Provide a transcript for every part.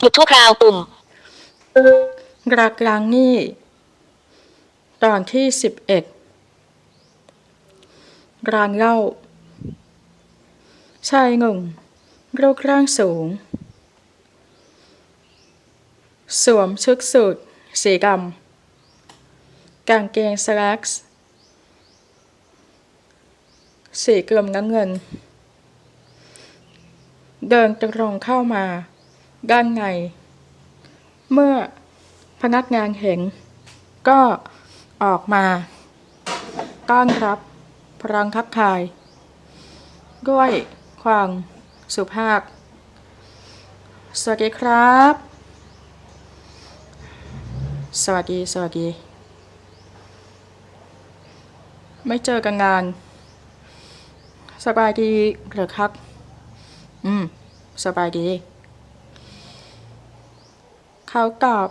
หยุดชั่วคราวปุ่มรักล้างหนี้ ตอนที่สิบเอ็ดร้านเหล้าชายหนุ่มรูปร่างสูง สวมชุดสูทสีดำกางเกงสแล็กส์สีกรมน้ำเงิน เดินตรงเข้ามา ด้านใน เมื่อพนักงานเห็น ก็ออกมาต้อนรับพรังทักทาย ด้วยความสุภาพ สวัสดีครับ สวัสดี สวัสดี ไม่เจอกันนาน สบายดีหรือครับ อืม สบายดี เขาตอบ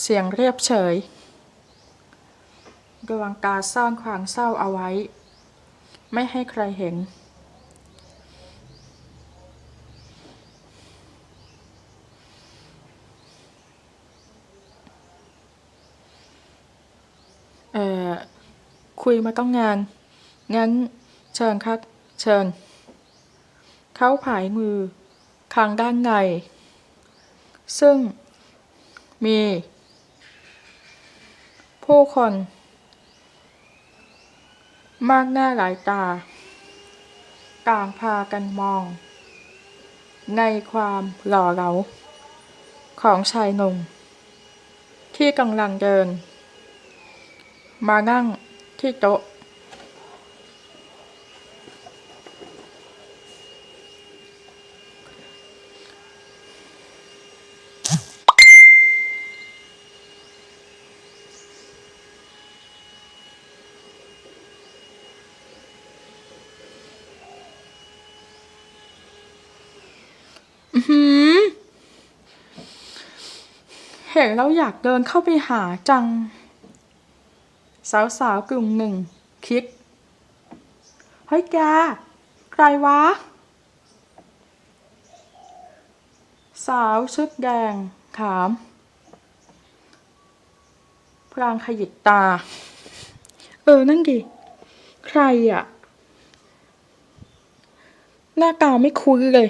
เสียงเรียบเฉยระวังตาซ่อนความเศร้าเอาไว้ ไม่ให้ใครเห็น เอ่อ คุยมาต้องงาน งั้น เชิญครับ เชิญ เขาผายมือทางด้านใน ซึ่งมี ผู้คน มากหน้าหลายตา ต่างพากันมอง ในความหล่อเหลา ของชายหนุ่มที่กำลังเดิน มานั่งที่โต๊ะ เห็นแล้วอยากเดินเข้าไปหาจัง สาวๆกลุ่มหนึ่ง คิด เฮ้ยแก ใครวะ สาวชุดแดง ถามพรางขยิบตา เออ นั่นดิ ใครอะหน้าตาไม่คุ้นเลย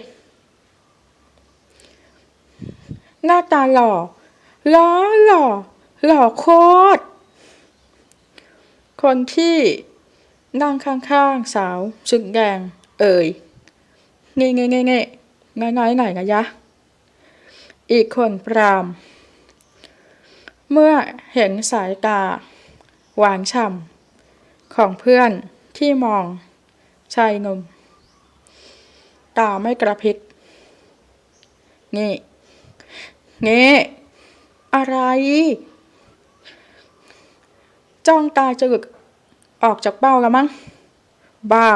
หน้าตาหล่อหล่อหล่อหล่อโคตร คนที่นั่งข้างๆสาวชุดแดงเอ่ยเง่เง่เง่เง่น้ยน้อยหน่อยนะยะ อีกคนปราม เมื่อเห็นสายตา หวานฉ่ำของเพื่อนที่มองชายหนุ่มตาไม่กระพริบนี่ นี่อะไร จ้องตาจะหลุดออกจากเป้าแล้วมั้ง บ้า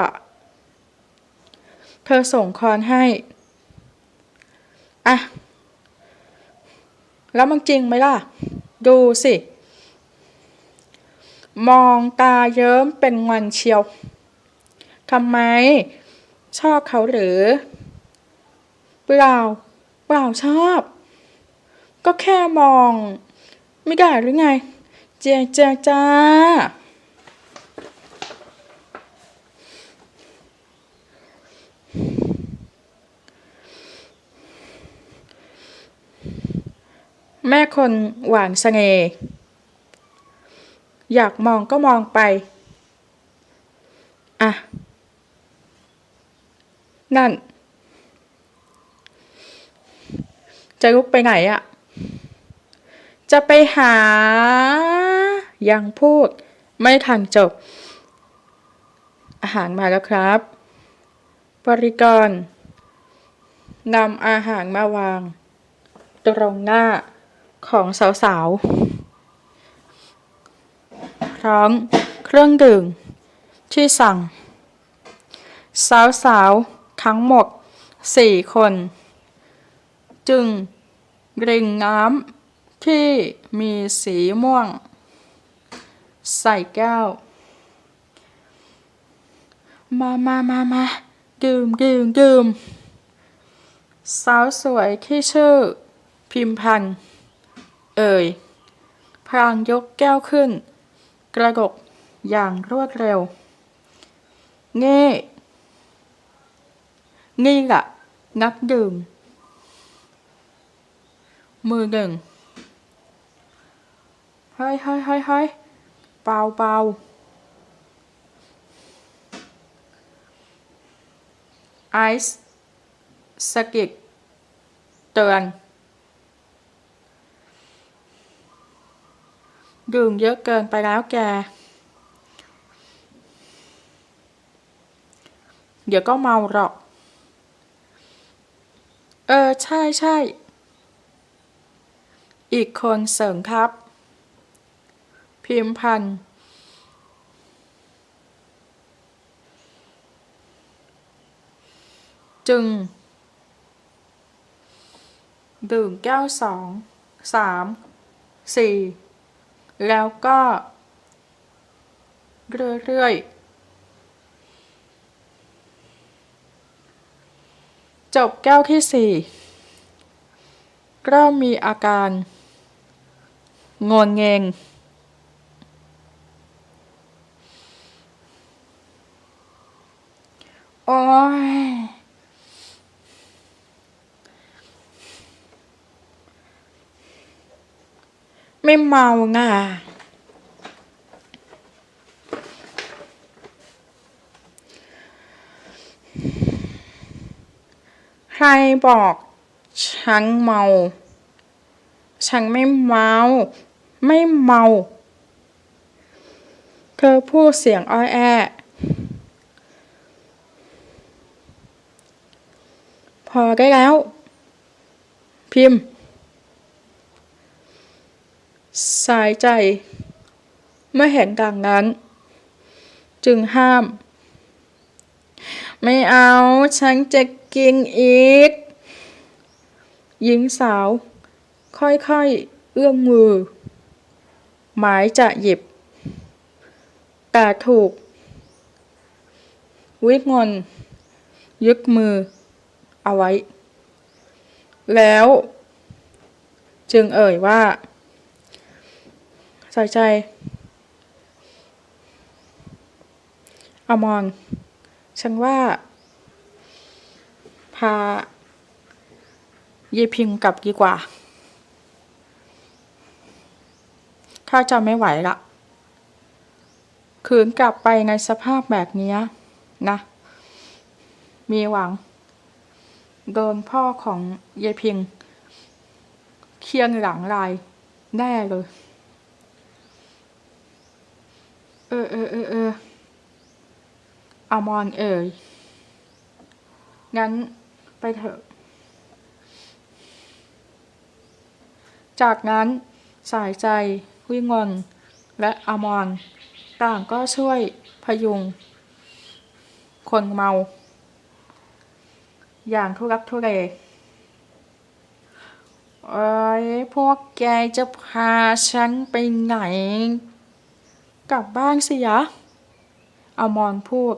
เธอส่งคอนให้ อะ แล้วมันจริงไหมล่ะ ดูสิ มองตาเยิ้มเป็นงอนเชียว ทำไม ชอบเขาหรือ เปล่า เปล่าชอบ ก็แค่มอง ไม่ได้หรือไง เจียเจียจ้าแม่คนหวานเสน่ห์อยากมองก็มองไป อะ นั่น จะลุกไปไหนอะ จะไปหา ยังพูด ไม่ทันจบ อาหารมาแล้วครับ บริกรนำอาหารมาวาง ตรงหน้าของสาวๆ พร้อมเครื่องดื่มที่สั่ง สาวๆ ทั้งหมดสี่คน จึงริงน้ำ ที่มีสีม่วง ใส่แก้ว มามามามาดื่มดื่มดื่มสาวสวยที่ชื่อ พิมพันธ์เอ่ยพลางยกแก้วขึ้น กระดกอย่างรวดเร็ว เง่นี่แหละนักดื่มมือหนึ่ง เฮ้ยเฮ้ยเฮ้ยเฮ้ยเบาเบาไอซ์สกิดเตือน ดื่มเยอะเกินไปแล้วแก เดี๋ยวก็เมาหรอก เออ ใช่ใช่ อีกคนเสริมครับ พิมพ์พันธ์จึง ดื่มแก้วสองสามสี่แล้วก็ เรื่อยๆ จบแก้วที่สี่เริ่มมีอาการงนเงง โอ้ยไม่เมาน่ะใครบอกฉันเมา ฉันไม่เมา ไม่เมา เธอพูดเสียงอ้อยแอ อได้แล้ว พิมพ์ สายใจเมื่อเห็นดังนั้น จึงห้าม ไม่เอา ฉันจะกินอีก หญิงสาว ค่อยๆ เอื้อมมือ หมายจะหยิบ แต่ถูก วิกงอนยึดมือ เอาไว้ แล้ว จึงเอ่ยว่า ใส่ใจอมรฉันว่า พา เยพิงกลับดีกว่า ข้าจะไม่ไหวละคืนกลับไปในสภาพแบบนี้นะ มีหวัง โดนพ่อของเยพิงเคียงหลังลายแน่เลย เออเออเออเอออมอนเอ่ยงั้นไปเถอะ จากนั้นสายใจวิงอนและอมอนต่างก็ช่วยพยุง คนเมา อย่างทุรักทุเลเอ้ยพวกแกจะพาฉันไปไหน กลับบ้านสิยะอามอนพูด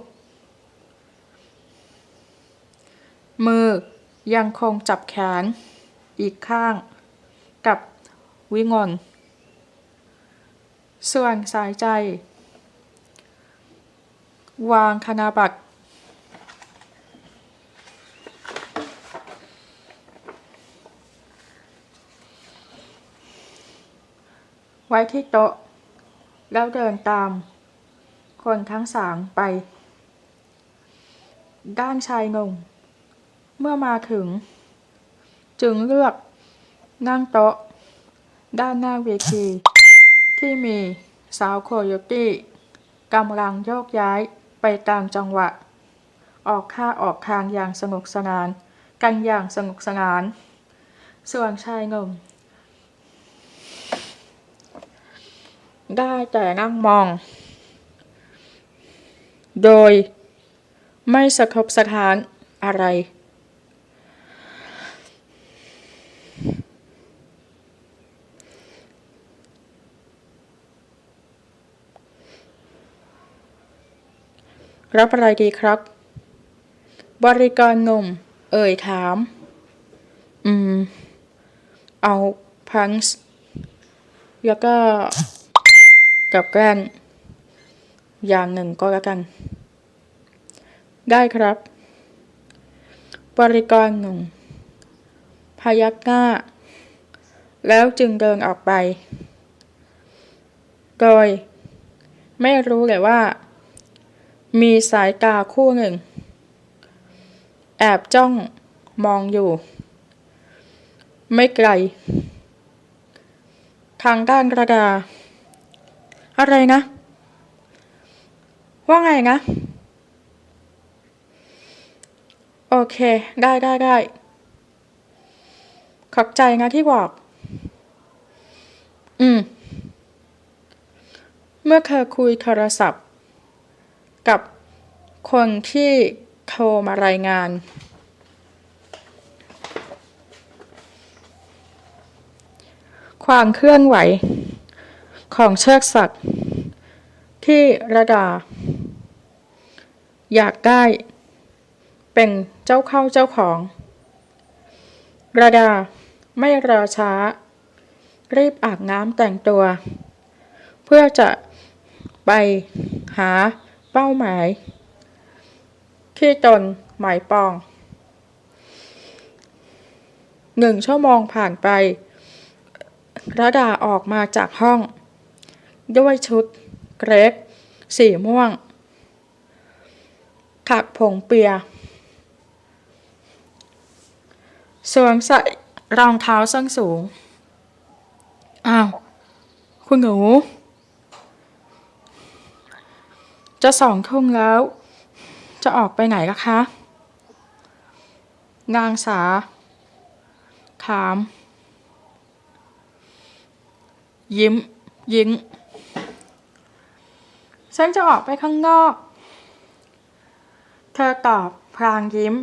มือยังคงจับแขน อีกข้าง กับวิงอนส่วนสายใจ วางคณาบัตร ไว้ที่โต๊ะ แล้วเดินตาม คนทั้งสามไป ด้านชายหนุ่มเมื่อมาถึง จึงเลือกนั่งโต๊ะ ด้านหน้าเวที ที่มีสาวโคโยตี้กำลังโยกย้ายไปตามจังหวะ ออกค่าออกทางอย่างสนุกสนาน กันอย่างสนุกสนาน ส่วนชายหนุ่ม ได้แต่นั่งมอง โดยไม่สะทบสะท้านอะไร รับอะไรดีครับ บริกรหนุ่ม เอ่ยถาม อืม เอาพังส์แล้วก็ กับแกล้นอย่างหนึ่งก็แล้วกัน ได้ครับ บริกรหนุ่มพยักหน้า แล้วจึงเดินออกไป โดย ไม่รู้เลยว่า มีสายตาคู่หนึ่ง แอบจ้องมองอยู่ ไม่ไกล ทางด้านกระดา อะไรนะ ว่าไงนะ โอเค ได้ได้ได้ ขอบใจนะที่บอก อืม เมื่อเธอคุยโทรศัพท์ กับคนที่โทรมารายงานความเคลื่อนไหว ของเชิดศักดิ์ที่ระดา อยากได้ เป็นเจ้าเข้าเจ้าของ ระดาไม่รอช้า รีบอาบน้ำแต่งตัว เพื่อจะไปหาเป้าหมาย ที่ตนหมายปองหนึ่งชั่วโมงผ่านไประดาออกมาจากห้อง ด้วยชุดเกรกสีม่วงถักผงเปียสวมใส่รองเท้าส้นสูง อ้าว คุณหนู จะสองทุ่มแล้ว จะออกไปไหนล่ะคะ นางสา ถาม ยิ้ม ยิ้ม ฉันจะออกไปข้างนอก เธอตอบพลางยิ้ม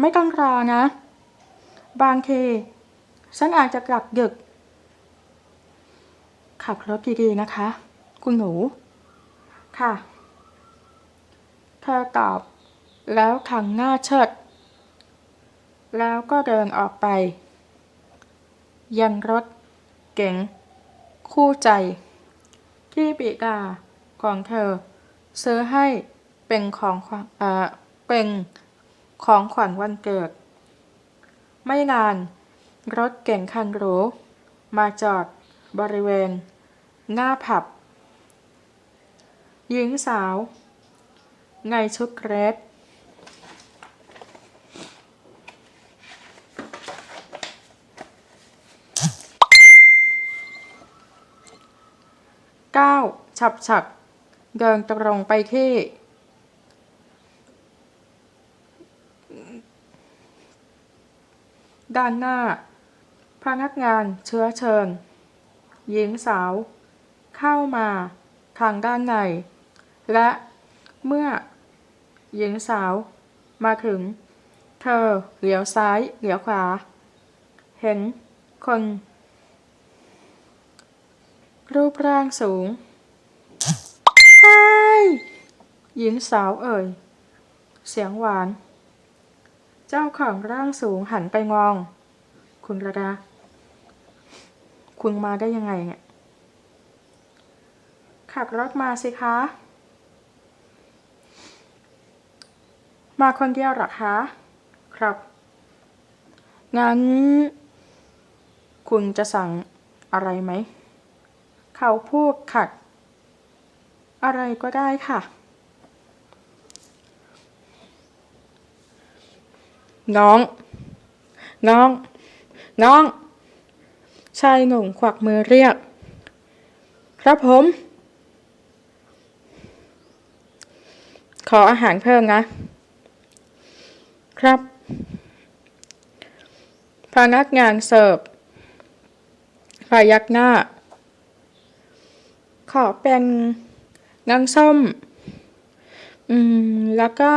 ไม่ต้องรอนะ บางที ฉันอาจจะกลับดึก ขับรถดีๆนะคะ คุณหนู ค่ะ เธอตอบแล้วทางหน้าเชิด แล้วก็เดินออกไป ยังรถ เก๋งคู่ใจ ที่ปิดาของเธอ ซื้อให้เป็นของเออเป็นของขวัญวันเกิด ไม่นาน รถเก๋งคันหรูมาจอดบริเวณ หน้าผับ หญิงสาว ในชุดเรส ก้าฉับฉัก เดินตรงไปที่ด้านหน้า พนักงานเชื้อเชิญ หญิงสาว เข้ามา ทางด้านใน และเมื่อ หญิงสาว มาถึง เธอเหลียวซ้ายเหลียวขวา เห็นคน รูปร่างสูงไฮหญิงสาวเอ่ย เสียงหวาน เจ้าของร่างสูงหันไปมอง คุณระดา คุณมาได้ยังไงเนี่ย ขับรถมาสิคะ มาคนเดียวเหรอคะ ครับ งั้น คุณจะสั่งอะไรไหม เขาพูดขัด อะไรก็ได้ค่ะ น้อง น้อง น้อง ชายหนุ่มควักมือเรียก ครับผม ขออาหารเพิ่มนะ ครับ พนักงานเสิร์ฟพยักหน้า ขอเป็นน้ำส้ม อืม แล้วก็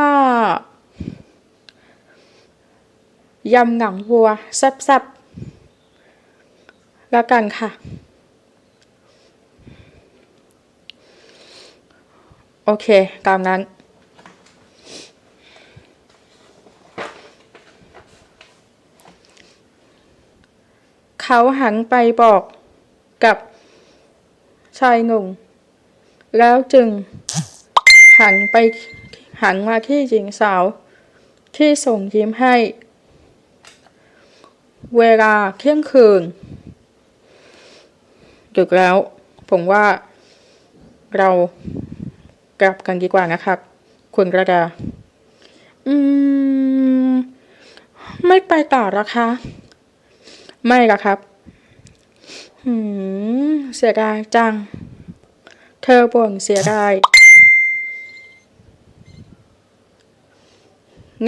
ยำหนังวัวแซ่บๆ แล้วกันค่ะ โอเค ตามนั้น เขาหันไปบอกกับ ชายหนุ่มแล้วจึง หันไปหันมาที่หญิงสาว ที่ส่งยิ้มให้ เวลาเที่ยงคืนดึกแล้ว ผมว่าเรากลับกันดีกว่านะครับ คุณกระดา อืม ไม่ไปต่อหรอคะ ไม่ละครับ หืมเสียดายจัง เธอบ่นเสียดาย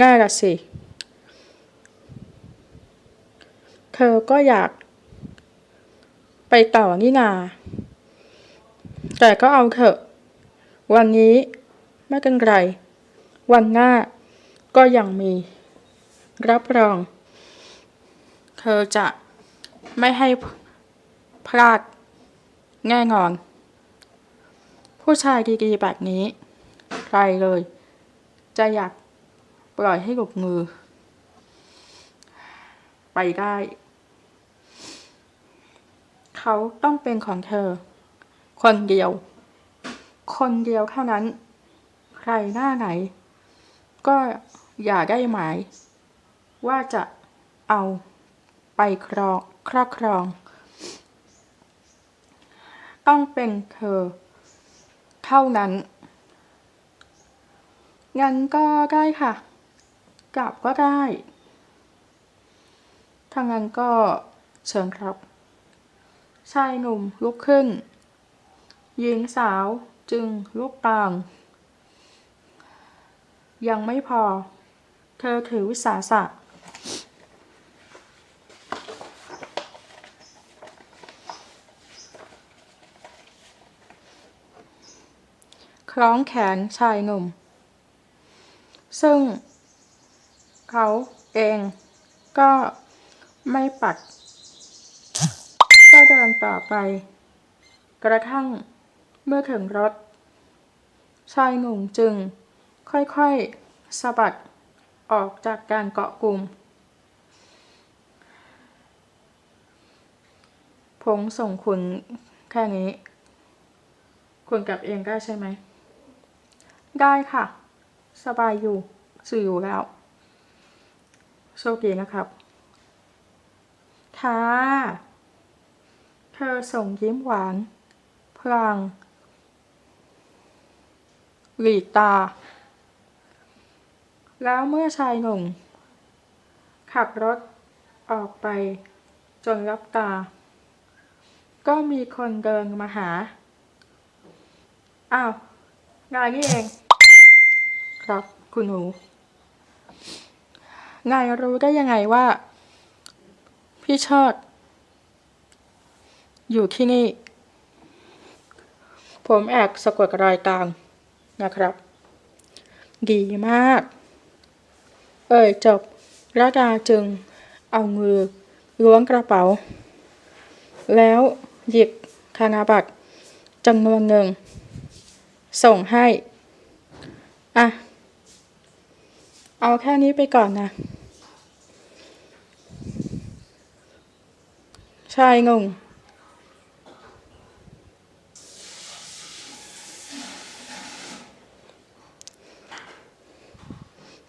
ง่ายละสิ เธอก็อยาก ไปต่อนี่นา แต่ก็เอาเถอะ วันนี้ไม่เป็นไร วันหน้าก็ยังมี รับรอง เธอจะไม่ให้ พลาด แน่นอน ผู้ชายดีๆแบบนี้ ใครเลย จะอยากปล่อยให้หลุดมือ ไปได้ เขาต้องเป็นของเธอ คนเดียว คนเดียวเท่านั้น ใครหน้าไหน ก็อย่าได้หมาย ว่าจะเอาไปครองครอบครอง ต้องเป็นเธอ เท่านั้น งั้นก็ได้ค่ะ กลับก็ได้ ถ้างั้นก็เชิญครับ ชายหนุ่มลุกขึ้น หญิงสาวจึงลุกตาม ยังไม่พอ เธอถือวิสาสะ คล้องแขนชายหนุ่ม ซึ่งเขาเองก็ไม่ปัด ก็เดินต่อไป กระทั่งเมื่อถึงรถ ชายหนุ่มจึงค่อยๆสะบัดออกจากการเกาะกลุ่มผมส่งคุณแค่นี้ คุณกลับเองได้ใช่ไหม ได้ค่ะ สบายอยู่สื่ออยู่แล้วโชคดีนะครับ ค่ะ เธอส่งยิ้มหวาน พลาง หลีกตา แล้วเมื่อชายหนุ่มขับรถออกไปจนรับตา ก็มีคนเดินมาหา อ้าว งานนี่เอง ครับคุณหนู นายรู้ได้ยังไงว่า พี่เชิด อยู่ที่นี่ ผมแอบสะกดรายตามนะครับ ดีมาก เอ่ยจบระดาจึงเอามือล้วงกระเป๋า แล้วหยิบธนบัตรจำนวนหนึ่ง ส่งให้ อะ เอาแค่นี้ไปก่อนนะ ชายงง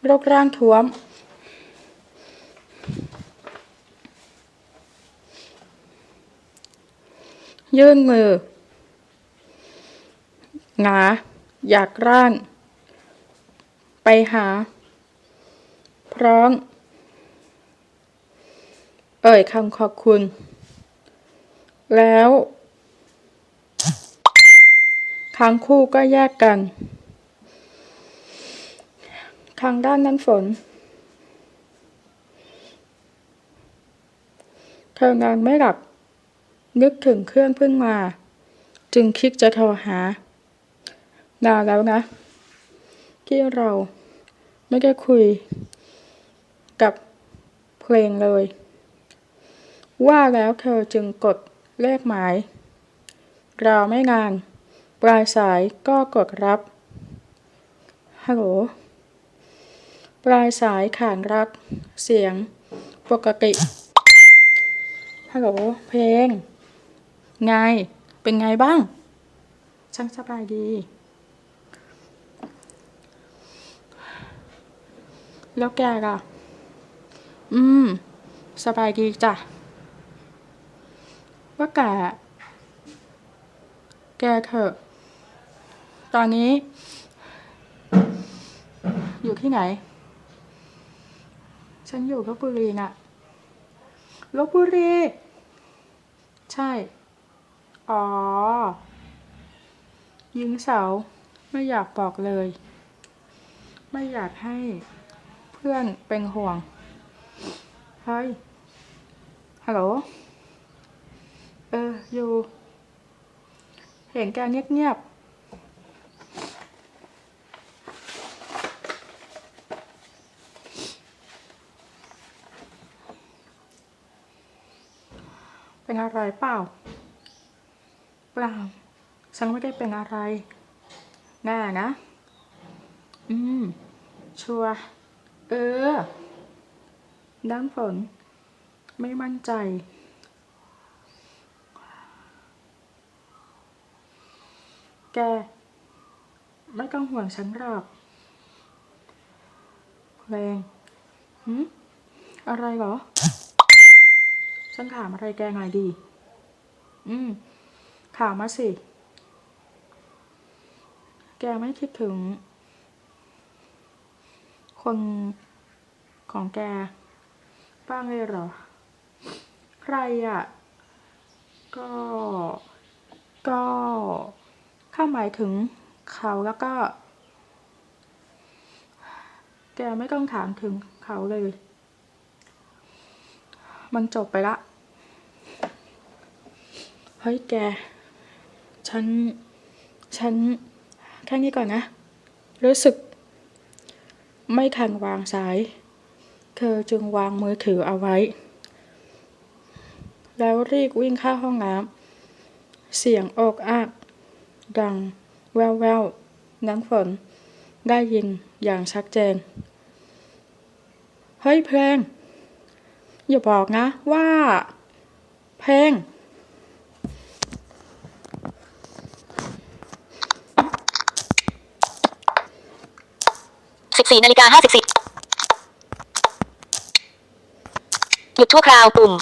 รูปร่างท้วม ยื่นมือ หงา อยากร่าน ไปหา พร้อม เอ่ยคำขอบคุณ แล้ว ทั้งคู่ก็แยกกัน ทางด้านนั้นฝน เธอนอนไม่หลับ นึกถึงเครื่องเพิ่งมา จึงคิดจะโทรหานานแล้วนะ ที่เราไม่ได้คุย กับเพลงเลย ว่าแล้วเธอจึงกดเลขหมายราวไม่นาน ปลายสายก็กดรับ ฮัลโหล ปลายสายขานรับ เสียง ปกติ ฮัลโหล เพลง ไง เป็นไงบ้าง ช่างสบายดี แล้วแกล่ะ อืม สบายดีจ้ะ ว่าแก แกเถอะ ตอนนี้ อยู่ที่ไหน ฉันอยู่ลบบุรีน่ะลบบุรี ใช่ อ๋อ ยิงเสา ไม่อยากบอกเลย ไม่อยากให้เพื่อนเป็นห่วง เฮ้ย ฮัลโหล เออ อยู่ เห็นแกเงียบๆ เป็นอะไรเปล่า เปล่า ฉันไม่ได้เป็นอะไร แน่นะ อืม ชัว เออ น้ำฝน ไม่มั่นใจ แก ไม่ต้องห่วงฉันหรอกเพลงหืมอะไรเหรอ ฉันถามอะไรแกหน่อยดี อืม ถามมาสิ แกไม่คิดถึง คนของแก บ้างเลยเหรอ ใครอะ ก็ ก็ข้าหมายถึงเขาแล้วก็ แกไม่ต้องถามถึงเขาเลย มันจบไปละ เฮ้ยแก ฉัน ฉัน แค่นี้ก่อนนะ รู้สึกไม่ทันวางสาย เธอจึงวางมือถือเอาไว้ แล้วรีบวิ่งเข้าห้องน้ำเสียงโอกอักดังแววแววน้ำฝน ได้ยินอย่างชัดเจน เฮ้ยเพลง อย่าบอกนะว่า เพลง14นาฬิกา54 หยุดชั่วคราวปุ่ม